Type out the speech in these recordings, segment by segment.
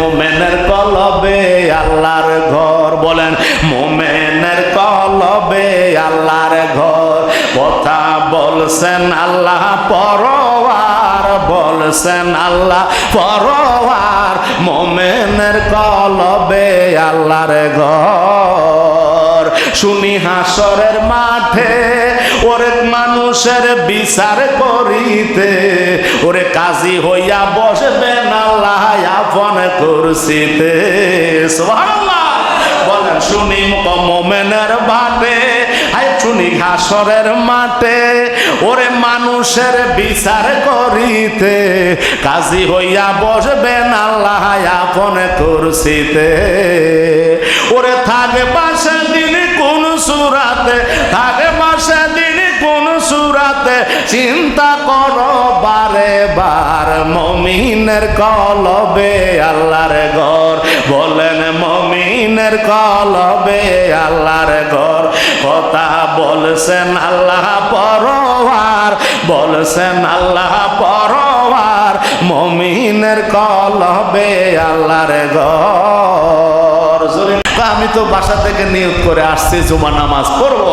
মোমেনের কলবে আল্লাহর ঘর বলেন, মোমেনের কলবে আল্লাহর ঘর। কথা বলছেন আল্লাহ পরওয়ার বলছেন আল্লাহ পরওয়ার মোমেনের কলবে আল্লাহর ঘর। শুনি হাসরের মাঠে ওরে মানুষের বিচার করিতে, ওরে কাজী হইয়া আল্লাহ আপন কুরসিতে বলেন, শুনি মোমেনের বাটে শুনি ঘাসরের মাঠে, ওরে মানুষের বিচার করিতে, কাজী হইয়া আল্লাহ আপন কুরসিতে। ওরে থাকে পাশে দিন কোন সুরাতে থাকে পাশে দিন কোন সুরাতে, চিন্তা করো বারে বার মমিনের কলবে আল্লাহর ঘর। বলেন মমিনের কলবে আল্লাহর ঘর। কথা বলছেন আল্লাহ পরওয়ার বলছেন আল্লাহ পরওয়ার মমিনের কলবে আল্লাহর ঘর। আমি তো বাসা থেকে নিয়োগ করে আসছি, জুমার নামাজ পড়ব।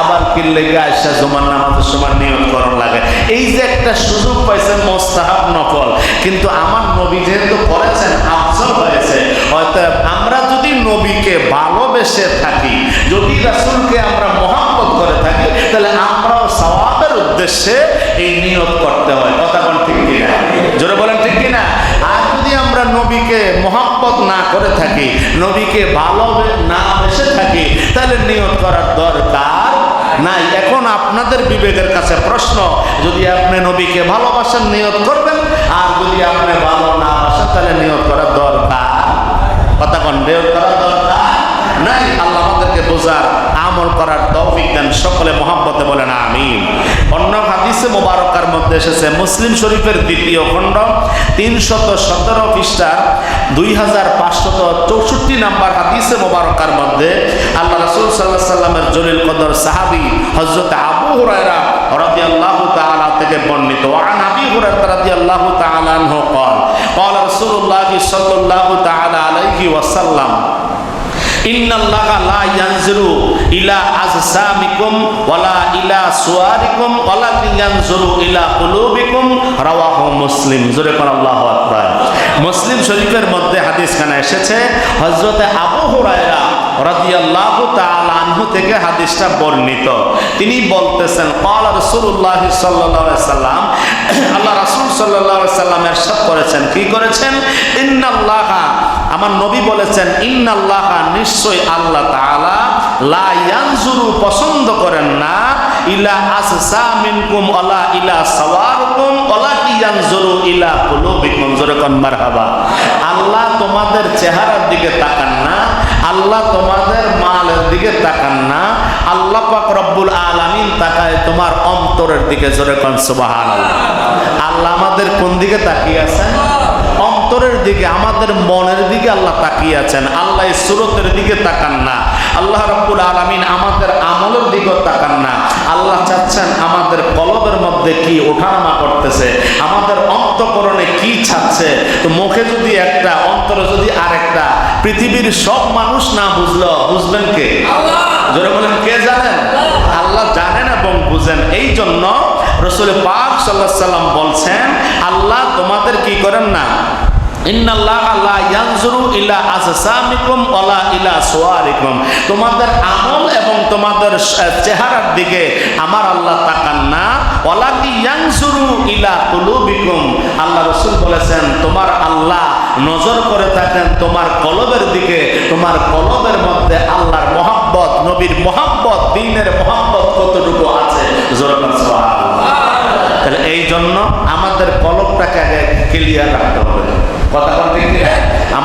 আবার কিনলে গিয়ে আসা, জুমার নামাজের সময় নিয়োগ করার লাগে। এই যে একটা সুযোগ পাইছেন মোস্তাহাব নকল। কিন্তু আমার নবী যেহেতু করেছেন আফসর হয়েছে। হয়তো আমরা যদি নবীকে ভালোবেসে থাকি, যদি রাসুলকে আমরা মহাব্বত করে থাকি, তাহলে আমরাও সওয়াবের উদ্দেশ্যে এই নিয়োগ করতে হয়। কথা কোন ঠিক কিনা? জোরে বলেন ঠিক কিনা? আর যদি আমরা নবীকে মহাব্বত না করে থাকি, নবীকে ভালো না বেসে থাকি, তাহলে নিয়ত করার দরকার নাই। এখন আপনাদের বিবেকের কাছে প্রশ্ন, যদি আপনি নবীকে ভালোবাসেন, নিয়ত করবেন, আর যদি আপনি ভালো না বাসেন, তাহলে নিয়ত করার দরকার। কথা কোন করার দরকার? নাই আল্লাহ আমাদেরকে বোঝার আমল করার তৌফিক দেন সকলে মহাব্বতে বলেন আমিন অন্য হাদিসে মোবারকার মধ্যে এসেছে মুসলিম শরীফের দ্বিতীয় খণ্ড তিনশত সতেরো পৃষ্ঠার দুই হাজার পাঁচশত চৌষট্টি নাম্বার হাদিসে মোবারকার মধ্যে আল্লাহ রসুল সাল্লাহ সাল্লামের জলিল কদর সাহাবি হজরত আবু হুরায়রা রাদিয়াল্লাহু তাআলা থেকে বর্ণিত ওয়ান আবি হুরায়রা রাদিয়াল্লাহু তাআলা আনহু قال قال رسول الله صلى الله تعالى عليه وسلم ইন্নাল্লাহা লা ইয়ানজুরু ইলা আজসামিকুম ওয়ালা ইলা সুয়ারিকুম ওয়ালাকিন ইয়ানজুরু ইলা কুলুবিকুম রাওয়াহু মুসলিম জোরে কোন আল্লাহু আকবার মুসলিম শরীফের মধ্যে হাদিস খানা এসেছে হযরতে আবু হুরায়রা রাদিয়াল্লাহু তাআলা আনহু থেকে হাদিসটা বর্ণিত তিনি বলতেছেন ক্বালা রাসূলুল্লাহ সাল্লাল্লাহু আলাইহি সাল্লাম আল্লাহ রাসূল সাল্লাল্লাহু আলাইহি সাল্লাম ارشاد করেছেন কি করেছেন ইন্নাল্লাহা আমার নবী বলেছেন, ইন্নাল্লাহা নিশ্চয় আল্লাহ তাআলা লা ইয়ানজুরু পছন্দ করেন না, ইলা আসসা মিনকুম ওয়ালা ইলা সাওয়ারকুম ওয়ালা ইয়ানজুরু ইলা কুলুবিকুম। জোরে মারহাবা। আল্লাহ তোমাদের চেহারার দিকে তাকান না, আল্লাহ তোমাদের মালের দিকে তাকান না, আল্লাহ পাক রব্বুল আলামিন তাকায় তোমার অন্তরের দিকে, জোরে কোন, সুবহানাল্লাহ। আল্লাহ আমাদের কোন দিকে তাকিয়ে আছেন? অন্তরের দিকে আমাদের মনের দিকে আল্লাহ তাকিয়ে আছেন। আল্লাহ সুরতের দিকে তাকান না। আল্লাহ রব্বুল আলমিন আমাদের আমলের দিকেও তাকান না। আল্লাহ চাচ্ছেন আমাদের কলবের মধ্যে কি ওঠানামা করতেছে আমাদের অন্তকরণে কি ছাড়ছে। তো মুখে যদি একটা অন্তরে যদি আরেকটা পৃথিবীর সব মানুষ না বুঝলো বুঝবেন কে? জোরে বলেন কে জানেন? আল্লাহ! জানেন এবং বুঝেন। এই জন্য রসুল পাক সাল্লাহ সাল্লাম বলছেন আল্লাহ তোমাদের কি করেন না? চেহারার দিকে আমার আল্লাহ আল্লাহ রসুল বলেছেন, তোমার আল্লাহ নজর করে থাকেন তোমার কলবের দিকে। তোমার কলবের মধ্যে আল্লাহর মহাব্বত, নবীর মহাব্বত, দিনের মহাব্বত কতটুকু আছে? তাহলে এই জন্য আমাদের কলবটাকে ক্লিয়ার বলতে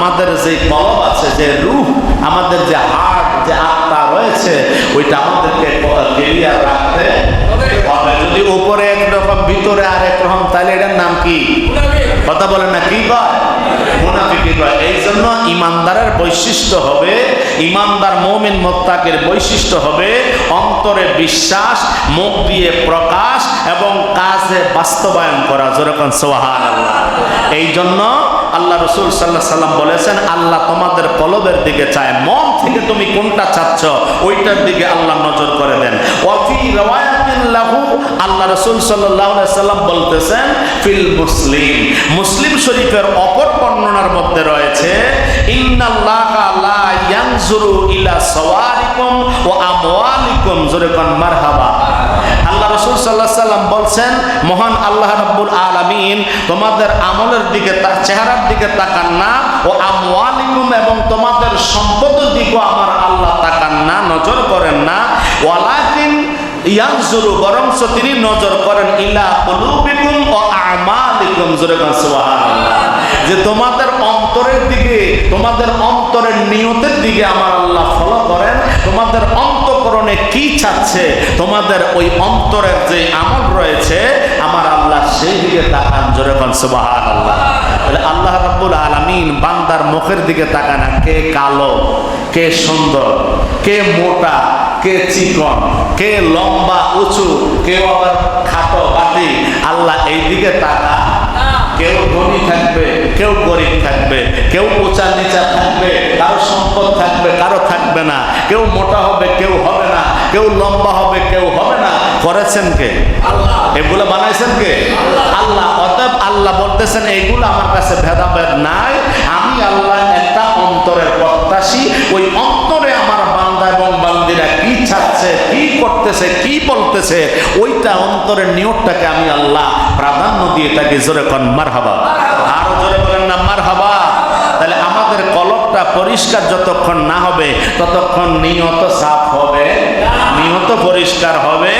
আমাদের যে কলব আছে, যে রুহ, আমাদের যে হার্ট যে আত্মা রয়েছে, ওইটা আমাদেরকে ক্লিয়ার রাখতে হবে। যদি উপরে একরকম ভিতরে আর একরকম তাহলে এটার নাম কি? কথা বলে না, কি কয়? এই জন্য ইমানদারের বৈশিষ্ট্য হবে মোত্তাকের বৈশিষ্ট্য হবে অন্তরে বিশ্বাস, মুখ দিয়ে প্রকাশ এবং কাজে বাস্তবায়ন করা। যেরকম সোহান এই জন্য আল্লাহ রসুল সাল্লাহ সাল্লাম বলেছেন, আল্লাহ তোমাদের কলবের দিকে চায়। মন থেকে তুমি কোনটা চাচ্ছ, ওইটার দিকে আল্লাহ নজর করে দেন। আল্লাহ রসুল সাল্লাম বলতেছেন, ফিল মুসলিম। মুসলিম শরীফের অপর বর্ণনার মধ্যে রয়েছে ইন্না ইয়ানজুরু ইলা সাওয়ারিকুম ওয়া আমওয়ালিকুম। মারহাবা। আল্লাহ রসুল সাল্লাহ সাল্লাম বলছেন, মহান আল্লাহ রাব্বুল আলামিন, তোমাদের আমলের দিকে তা- চেহারার দিকে তাকান না ও আমওয়ালিকুম এবং তোমাদের সম্পদের দিকেও আমার আল্লাহ তাকান না, নজর করেন না। ওয়ালাকিন ইয়ানজুরু বরংস তিনি নজর করেন ইলা কুলুবিকুম ও আমালিকুম। জোরে সুবহানাল্লাহ। যে তোমাদের অন্তরের দিকে, তোমাদের অন্তরের নিয়তের দিকে আমার আল্লাহ ফলো করেন, তোমাদের অন্তকরণে কি চাচ্ছে, তোমাদের ওই অন্তরের যে আমল রয়েছে, আমার আল্লাহ সেই দিকে তাকান, জোরে কোন সুবহানাল্লাহ। তাহলে আল্লাহ রাব্বুল আলামিন বান্দার মুখের দিকে তাকান, কে কালো, কে সুন্দর, কে মোটা, কে চিকন, কে লম্বা, উঁচু, কেউ আবার খাটো, বাটি, আল্লাহ এই দিকে তাকা কেউ ধনী থাকবে কেউ গরিব থাকবে কেউ উঁচা নিচা থাকবে কারও সম্পদ থাকবে কারও থাকবে না। কেউ মোটা হবে কেউ হবে না। কেউ লম্বা হবে কেউ হবে না। করেছেন কে? এগুলো বানাইছেন কে? আল্লাহ। অতএব আল্লাহ বলতেছেন এগুলো আমার কাছে ভেদাভেদ নাই। আমি আল্লাহ একটা অন্তরের প্রত্যাশী। ওই অন্তরে আমার চাচ্ছে কি করতেছে, কি বলতেছে, ওইটা অন্তরের নিয়তটাকে আমি আল্লাহ প্রাধান্য দিয়ে তাকে জোরে কন মার হাবা আরও জোরে বলেন না মার হাবা তাহলে আমাদের কলকটা পরিষ্কার যতক্ষণ না হবে, ততক্ষণ নিয়ত সাফ হবে, নিয়ত পরিষ্কার হবে।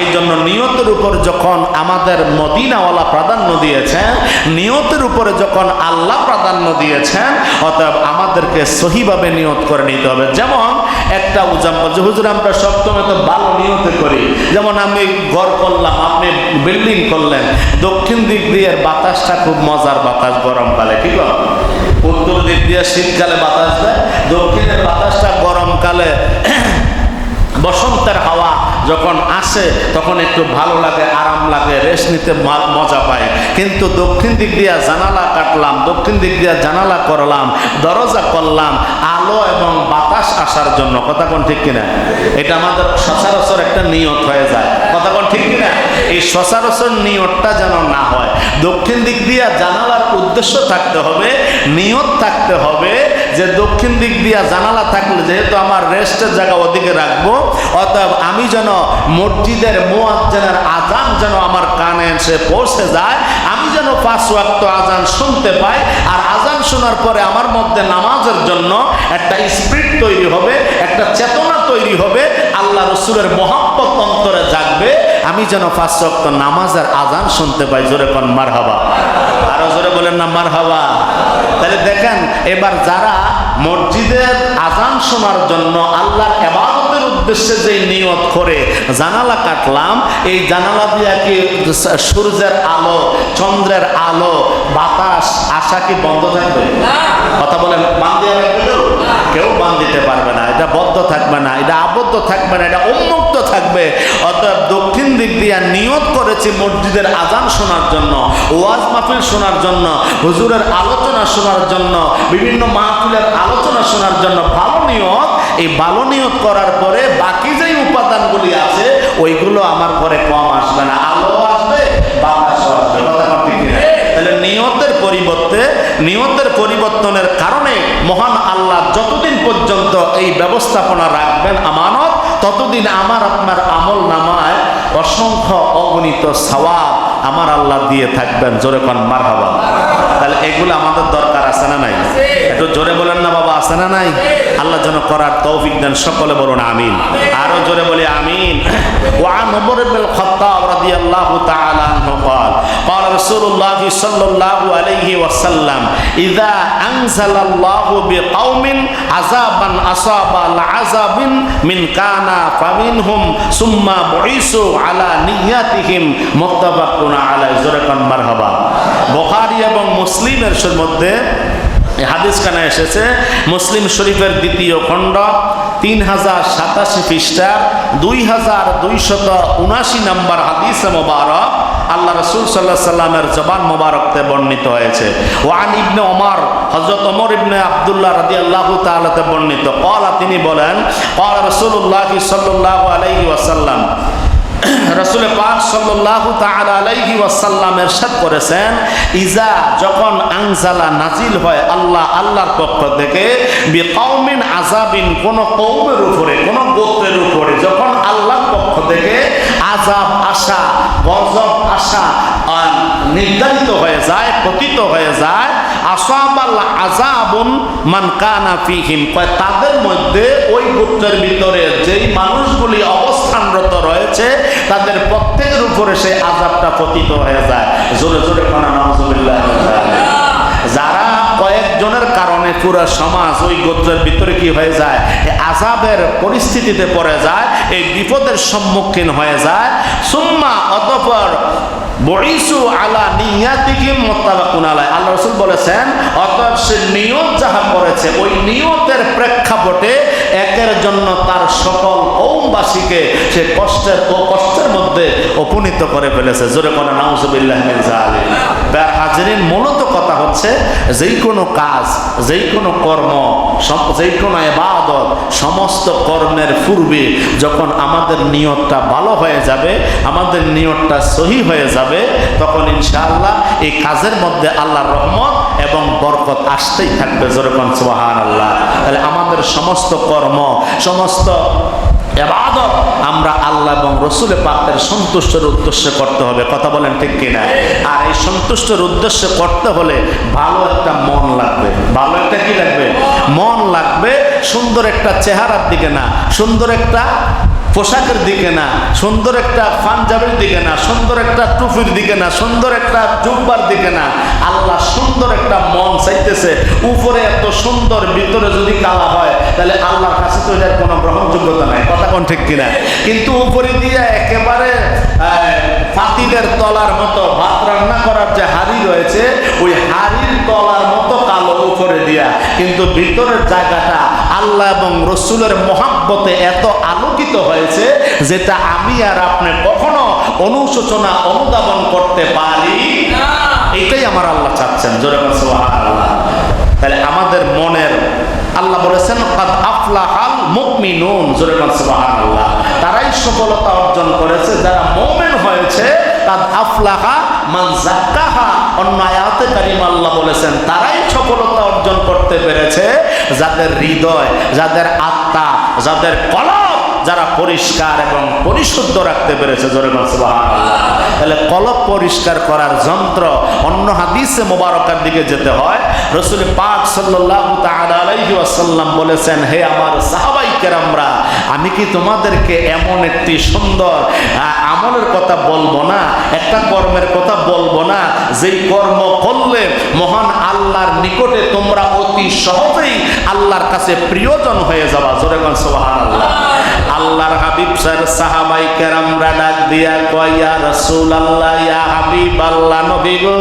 এই জন্য নিয়তের উপর যখন আমাদের মদিনাওয়ালা প্রাধান্য দিয়েছেন, নিয়তের উপরে যখন আল্লাহ প্রাধান্য দিয়েছেন, অতএব আমাদেরকে সহিভাবে নিয়ত করে নিতে হবে। যেমন একটা উজাম্পল যে, হুজুর, আমরা সপ্তমে তো ভালো নিয়তে করি। যেমন আমি ঘর করলাম, আপনি বিল্ডিং করলেন, দক্ষিণ দিক দিয়ে বাতাসটা খুব মজার বাতাস গরমকালে ঠিক আছে উত্তর দিক দিয়ে শীতকালে বাতাস দেয় দক্ষিণের বাতাসটা গরমকালে বসন্তের হাওয়া যখন আসে, তখন একটু ভালো লাগে, আরাম লাগে, রেস্ট নিতে মজা পায়। কিন্তু দক্ষিণ দিক দিয়ে জানালা কাটলাম, দক্ষিণ দিক দিয়ে জানালা করলাম, দরজা করলাম, আলো এবং বাতাস আসার জন্য। কথা কোন ঠিক কিনা? এটা আমাদের সচরাচর একটা নিয়ত হয়ে যায়। কথা কোন ঠিক কিনা? এই সচরাচর নিয়তটা যেন না হয়। দক্ষিণ দিক দিয়ে জানালার উদ্দেশ্য থাকতে হবে, নিয়ত থাকতে হবে যে দক্ষিণ দিক দিয়া জানালা থাকলে যেহেতু আমার রেস্টের জায়গা ওদিকে রাখব, অতএব আমি যেন মসজিদের মোয়াজ্জেনের আজান যেন আমার কানে এসে পৌঁছে যায়, আমি যেন পাঁচ ওয়াক্ত আজান শুনতে পাই আর আজান শোনার পরে আমার মধ্যে নামাজের জন্য একটা স্পিরিট তৈরি হবে, একটা চেতনা তৈরি হবে, আল্লাহ রসুলের মহাব্বত অন্তরে জাগবে, আমি যেন পাঁচ ওয়াক্ত নামাজের আজান শুনতে পাই, জোরে কন মার হাবা আরও জোরে বলেন না মার হাওয়া তাহলে দেখেন, এবার যারা মসজিদের আজান শোনার জন্য আল্লাহর এবাদতের উদ্দেশ্যে যে নিয়ত করে জানালা কাটলাম এই জানালা দিয়া কি সূর্যের আলো চন্দ্রের আলো বাতাস আশা কি বন্ধ থাকবে? কথা বলেন বান দিয়ে রাখবে কেউ? কেউ বান দিতে পারবে না এটা বদ্ধ থাকবে না এটা আবদ্ধ থাকবে না এটা উন্মুক্ত থাকবে। অতএব দক্ষিণ দিক দিয়া নিয়ত করেছি মসজিদের আজান শোনার জন্য ওয়াজ মাহফিল শোনার জন্য হুজুরের আলোচনা শোনার জন্য বিভিন্ন মাহফিলের আলোচনা শোনার জন্য ভালো নিয়ত এই ভালো নিয়ত করার পরে বাকি যেই উপাদানগুলি আছে ওইগুলো আমার ঘরে কম আসবে না আলো আসবে ঠিক কিনা? তাহলে নিয়তের পরিবর্তে নিয়তের পরিবর্তনের কারণে মহান আল্লাহ যতদিন পর্যন্ত এই ব্যবস্থাপনা রাখবেন আমানত ততদিন আমার আপনার আমল নামায় অসংখ্য অগণিত সওয়াব আমার আল্লাহ দিয়ে থাকবেন জোরে কন মার তাহলে এগুলো আমাদের দরকার আছে না নাই একটু জোরে বলেন না বাবা আছে না নাই আল্লাহ যেন করার তৌফিক দেন সকলে বলুন আমিন আরো জোরে বলি আমিন وعن عمر بن الخطاب رضي الله تعالى عنه قال قال رسول الله صلى الله عليه وسلم إذا أنزل الله بقوم عذابا أصاب العذاب من كان فمنهم ثم بعثوا على نياتهم متفق এবং মুসলিমের মধ্যে এসেছে, মুসলিম শরীফের দ্বিতীয় খণ্ড তিন হাজার সাতাশি দুই উনাশি নম্বর হাদিস মোবারক, আল্লাহ রসুল সাল্লাহ সাল্লামের জবান মোবারকতে বর্ণিত হয়েছে। ওয়ান ইবনে ওমর হজরত ওমর ইবনে আবদুল্লাহ রাজি আল্লাহ তালাতে বর্ণিত। কলা তিনি বলেন রসুল্লাহ সাল্লাহ আলাই ওয়াসাল্লাম রসুল পাক তাআলা আলাইহি ওয়াসাল্লাম ইরশাদ করেছেন, ইজা যখন আংজালা নাজিল হয়, আল্লাহ আল্লাহর পক্ষ থেকে বিকাউমিন আযাবিন, কোন কওমের উপরে, কোন গোত্রের উপরে, যখন আল্লাহর পক্ষ থেকে আজাব আসা, গজব আসা নির্ধারিত হয়ে যায়, পতিত হয়ে যায় আসাবাল আযাবুন মান কানা তাদের মধ্যে ওই গোত্রের ভিতরে যেই মানুষগুলি অবস্থানরত রয়েছে, তাদের প্রত্যেকের উপরে সেই আযাবটা পতিত হয়ে যায়। জোরে জোরে নাউজুবিল্লাহ যারা কয়েকজনের কারণে পুরো সমাজ ওই গোত্রের ভিতরে কি হয়ে যায় আজাবের পরিস্থিতিতে পড়ে যায়, এই বিপদের সম্মুখীন হয়ে যায়। সুম্মা অতঃপর উপনীত করে ফেলেছে। জোরে হাজিরিন, মূলত কথা হচ্ছে যেই কোনো কাজ যেই কোনো কর্ম যেই কোনো এবাদত সমস্ত কর্মের পূর্বে যখন আমাদের নিয়তটা ভালো হয়ে যাবে, আমাদের নিয়তটা সহি হয়ে যাবে তখন ইনশাআল্লাহ এই কাজের মধ্যে আল্লাহর রহমত এবং বরকত আসতেই থাকবে যেরকম সুবাহান আল্লাহ তাহলে আমাদের সমস্ত কর্ম, সমস্ত এবাদত আমরা আল্লাহ এবং রসুলে পাকের সন্তুষ্টের উদ্দেশ্যে করতে হবে। কথা বলেন ঠিক কিনা? আর এই সন্তুষ্টের উদ্দেশ্যে করতে হলে ভালো একটা মন লাগবে। ভালো একটা কি লাগবে? মন লাগবে সুন্দর একটা চেহারার দিকে না, সুন্দর একটা পোশাকের দিকে না, সুন্দর একটা পাঞ্জাবের দিকে না, সুন্দর একটা টুপির দিকে না, সুন্দর একটা জুব্বার দিকে না, আল্লাহ সুন্দর একটা মন চাইতেছে। উপরে এত সুন্দর, ভিতরে যদি কালা হয়, তাহলে আল্লাহর কাছে তো এটার কোনো গ্রহণযোগ্যতা নাই। কথা কোন ঠিক কিনা? কিন্তু উপরে দিয়ে ফাতিদের তলার মতো ভাত রান্না করার যে হাড়ি রয়েছে ওই হাড়ির তলার মতো কালো উপরে দিয়া। কিন্তু ভিতরের জায়গাটা আল্লাহ এবং রসুলের মহাব্বতে এত আলোকিত হয়েছে যেটা আমি আর আপনি কখনো অনুশোচনা অনুধাবন করতে পারি। এটাই আমার আল্লাহ চাচ্ছেন। জোরে সুবহানাল্লাহ। তাহলে আমাদের মনের, আল্লাহ বলেছেন জোরে আল্লাহ তারাই সফলতা অর্জন করেছে, যারা মোমেন হয়েছে তার আফলাহা আল্লাহ বলেছেন, তারাই সফলতা অর্জন করতে পেরেছে, যাদের হৃদয়, যাদের আত্মা, যাদের কলব যারা পরিষ্কার এবং পরিশুদ্ধ রাখতে পেরেছে তাহলে কলব পরিষ্কার করার যন্ত্র অন্য হাদিসে মোবারকার দিকে যেতে হয়। রসুল পাক তাআলা বলেছেন, হে আমার সাহাবাই কেরামরা, আমি কি তোমাদেরকে এমন একটি সুন্দর আমলের কথা বলব না? একটা কর্মের কথা বলব না? যেই কর্ম করলে মহান আল্লাহর নিকটে তোমরা অতি সহজেই আল্লাহর কাছে প্রিয়জন হয়ে যাবা। জোরে কোন সুবহানাল্লাহ। স্যার সাহাবাই কেরামরা ডাক দিয়া কয়া রসুল আল্লাহ ইয়া হাবিব আল্লাহ নবী গো।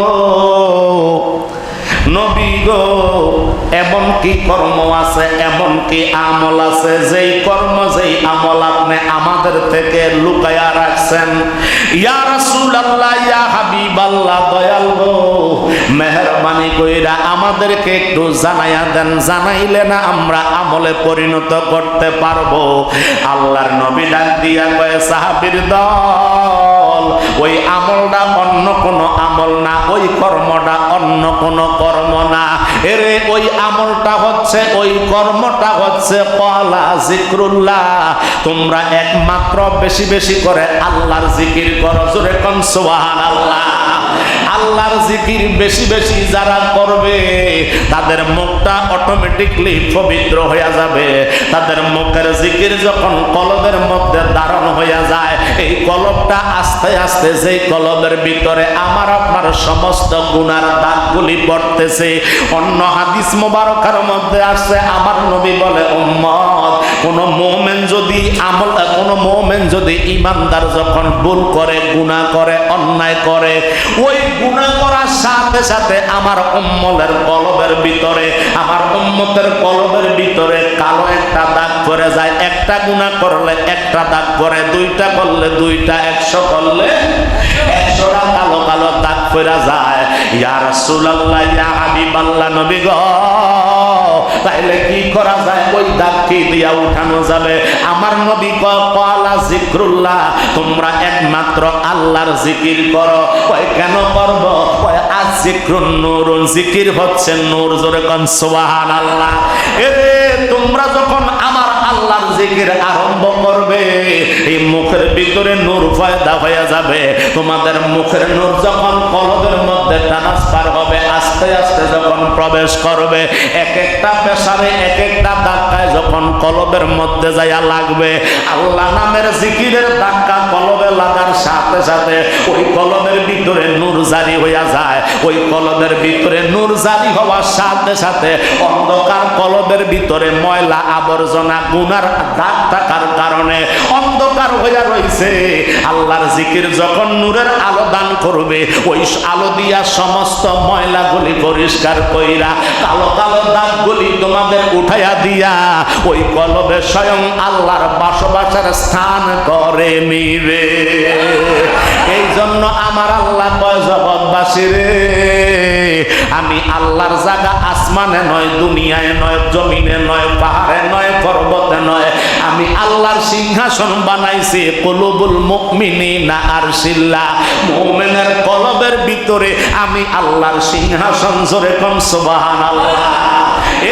নবী গো, এমন কি কর্ম আছে, এমন কি আমল আছে? যেই কর্ম, যেই আমল আপনি আমাদের থেকে লুকায়া রাখছেন। ইয়া রাসূলুল্লাহ, ইয়া হাবিবাল্লাহ, দয়াল গো, মেহরবানি কইরা আমাদেরকে একটু জানাইয়া দেন। জানাইলে না আমরা আমলে পরিণত করতে পারব। আল্লাহর নবী ডাক দিয়া কয়, সাহাবীর দল, ওই আমলটা অন্য কোনো আমল না, ওই কর্মটা অন্য হচ্ছে ওই কর্মটা হচ্ছে কলা জিক্রুল্লাহ। তোমরা একমাত্র বেশি বেশি করে আল্লাহর জিকির করো, জোরে কম সোহান সুবহানাল্লাহ। আল্লাহর জিকির বেশি বেশি যারা করবে, তাদের মুখটা অটোমেটিকলি পবিত্র হয়ে যাবে। তাদের মুখের জিকির যখন কলবের মধ্যে ধারণ হয়ে যায়, এই কলবটা আস্তে আস্তে যেই কলবের ভিতরে আমার আপনার সমস্ত গুণার দাগগুলি পড়তেছে, অন্য হাদিস মোবারকার মধ্যে আসছে, আমার নবী বলে, উম্মত, কোন মোমেন যদি আমল, কোন মোমেন যদি ইমানদার যখন ভুল করে, গুনাহ করে, অন্যায় করে, ওই গুনাহ করার সাথে সাথে আমার উম্মলের কলবের ভিতরে, আমার উম্মতের কলবের ভিতরে কালো একটা দাগ করে যায়। একটা গুণা করলে একটা দাগ করে দুইটা করলে দুইটা, একশো করলে একশোটা কালো কালো দাগ করে যায়। ইয়া রাসূলুল্লাহ, ইয়া হাবিবাল্লাহ, নবী গো। তাইলে কি করা যায়? ওই দাগকে দিয়া উঠানো যাবে। আমার নবী কলা জিক্রুল্লাহ, তোমরা একমাত্র আল্লাহর জিকির করো। কয়, কেন করব? কয়, আজ জিক্রুন নূর জিকির হচ্ছে নূর, জোরে কন সোহান আল্লাহ এরে, তোমরা যখন আমার জিকির আরম্ভ করবে, এই মুখের ভিতরে নূর ফয়দা হয়ে যাবে। তোমাদের মুখের নূর যখন কলবের মধ্যে ট্রান্সফার হবে, আস্তে আস্তে যখন প্রবেশ করবে, এক একটা পেশারে এক একটা ধাক্কায় যখন কলবের মধ্যে যাইয়া লাগবে, আল্লাহ নামের জিকিরের ধাক্কা কলবে লাগার সাথে সাথে ওই কলবের ভিতরে নূর জারি হইয়া যায়। ওই কলবের ভিতরে নূর জারি হওয়ার সাথে সাথে অন্ধকার কলবের ভিতরে ময়লা আবর্জনা গুনার দাগ থাকার কারণে অন্ধকার হইয়া রইছে? আল্লাহর জিকির যখন নূরের আলো দান করবে, ওই আলো দিয়া সমস্ত ময়লাগুলি পরিষ্কার কইরা কালো কালো দাগগুলি তোমাদের উঠাইয়া দিয়া ওই কলবে স্বয়ং আল্লাহর বাসবাসার স্থান করে নিবে। এই জন্য আমার আল্লাহ কয়, জগৎবাসী রে, আমি আল্লাহর জায়গা আসমানে নয়, দুনিয়ায় নয়, জমিনে নয়, পাহাড়ে নয়, পর্বতে নয় আমি আল্লাহর সিংহাসন বানাইছি, কলুবুল মুকমিনিনা আরশিল্লাহ মুমিনের কলবের ভিতরে আমি আল্লাহর সিংহাসন জোরে কম সুবহানাল্লাহ।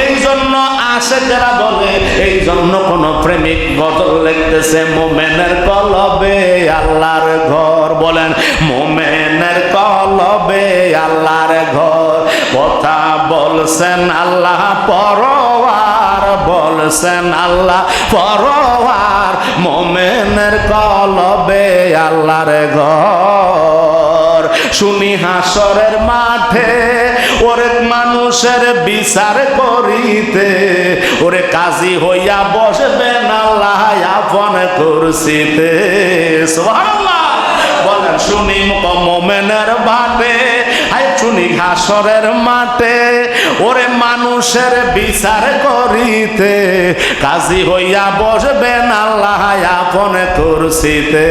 এই জন্য আশেকেরা বলে, এই জন্য কোন প্রেমিক গজল লিখতেছে, মোমেনের কলবে আল্লাহর ঘর বলেন, মোমেনের কলবে আল্লাহর ঘর। কথা বলছেন আল্লাহ পরওয়ার বলছেন আল্লাহ পরওয়ার মোমেনের কলবে আল্লাহর ঘর। শুনি হাসরের মাঠে ওরে মানুষের বিচার করিতে, ওরে কাজী হইয়া বসবেন আল্লাহ আপন সুবহানাল্লাহ। বলেন, শুনি মোমেনের বাটে হাই শুনি হাসরের মাঠে ওরে মানুষের বিচার করিতে কাজী হইয়া বসবেন আল্লাহ আপন কুরসিতে।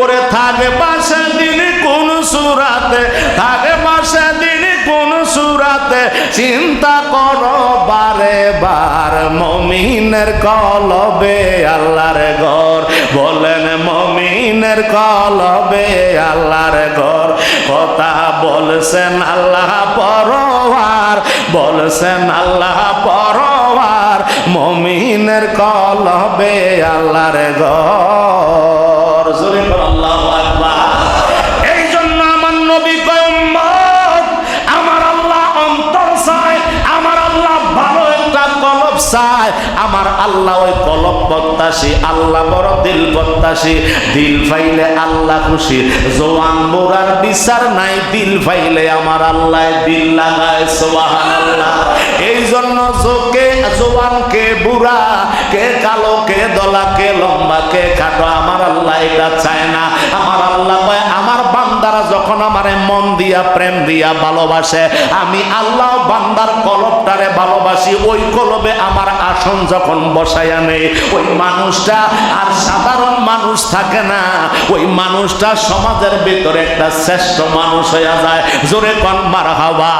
ওরে থাকে পাশে দিন কোন সুরাতে থাকে চিন্তা করো, বারে বার। মমিনের কলবে আল্লাহর ঘর। বলেন, মমিনের কলবে আল্লাহর ঘর। কথা বলছেন আল্লাহ পরওয়ার বলছেন আল্লাহ পরওয়ার মমিনের কলবে আল্লাহর ঘর। আমার আল্লাহ ওই কলব প্রত্যাশী আল্লাহ বড় দিল প্রত্যাশী দিল ফাইলে আল্লাহ খুশি। জোয়ান বুড়ার বিচার নাই, দিল ফাইলে আমার আল্লাহ দিল লাগায়, সুবহানাল্লাহ। এই জন্য জোকে জোয়ান কে বুড়া, কে কালো, কে দলা, কে লম্বা, কে খাটো, আমার আল্লাহ এটা চায় না। আমার আল্লাহ দিয়া, প্রেম দিয়া ভালোবাসে। আমি আল্লাহ বান্দার কলবটারে ভালোবাসি, ওই কলবে আমার আসন যখন বসাইয়া নেই ওই মানুষটা আর সাধারণ মানুষ থাকে না। ওই মানুষটা সমাজের ভিতরে একটা শ্রেষ্ঠ মানুষ হইয়া যায়। জোরে কন মার হাওয়া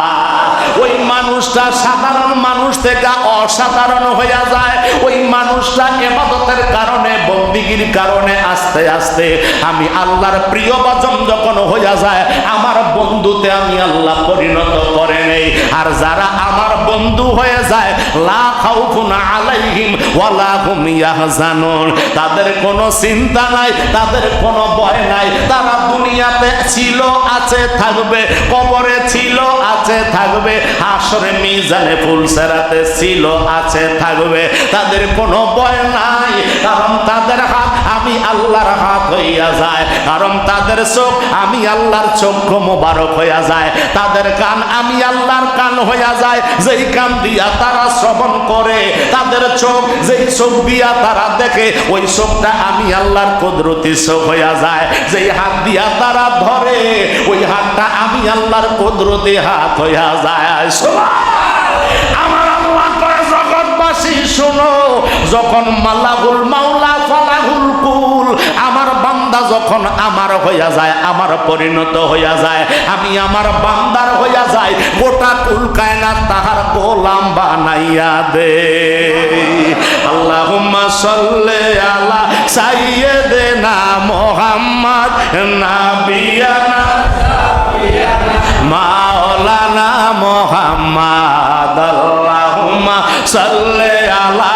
ওই মানুষটা সাধারণ মানুষ থেকে অসাধারণ হইয়া যায়। ওই মানুষটা এবাদতের কারণে, বন্দিগির কারণে আস্তে আস্তে আমি আল্লাহর প্রিয় বাজন যখন হইয়া যায়, আমার বন্ধুতে আমি আল্লাহ পরিণত করে নেই। আর যারা আমার বন্ধু হয়ে যায়, লা খাউফুন আলাইহিম ওয়ালা হুম ইয়াহজানুন। তাদের কোনো চিন্তা নাই, তাদের কোনো ভয় নাই। তারা দুনিয়াতে ছিল, আছে, থাকবে, কবরে ছিল, আছে, থাকবে হাসরে মিজানে ফুলসেরাতে ছিল, আছে, থাকবে। তাদের কোনো ভয় নাই, কারণ তাদের হাত আমি আল্লাহর হাত হইয়া যায়। কারণ তাদের চোখ আমি আল্লাহর চক্ষু মোবারক হইয়া যায়। তাদের কান আমি আল্লাহর কান হইয়া যায়। যেই কান দিয়া তারা শ্রবণ করে, তাদের চোখ, যেই চোখ দিয়া তারা দেখে, ওই চোখটা আমি আল্লাহর কুদরতি চোখ হইয়া যায়। যেই হাত দিয়া তারা ধরে, ওই হাতটা আল্লাহর কুদরতি হাত হইয়া যায়। আমার আল্লাহ কয়, জগৎবাসী, শোনো, যখন মালাহুল মাওলা, ফালাহুল কুল, আমার বান্দা যখন আমার হইয়া যায়, আমার পরিণত হইয়া যায়, আমি আমার বান্দার হইয়া যায় গোটা কুল কায়নাত তাহার গোলাম বানাইয়া দে আল্লাহুম্মা সাল্লি আলা সাইয়্যিদিনা মুহাম্মদ, নাবিয়ানা মাওলানা মোহাম্মদ আল্লাহুম্মা সাল্লি আলা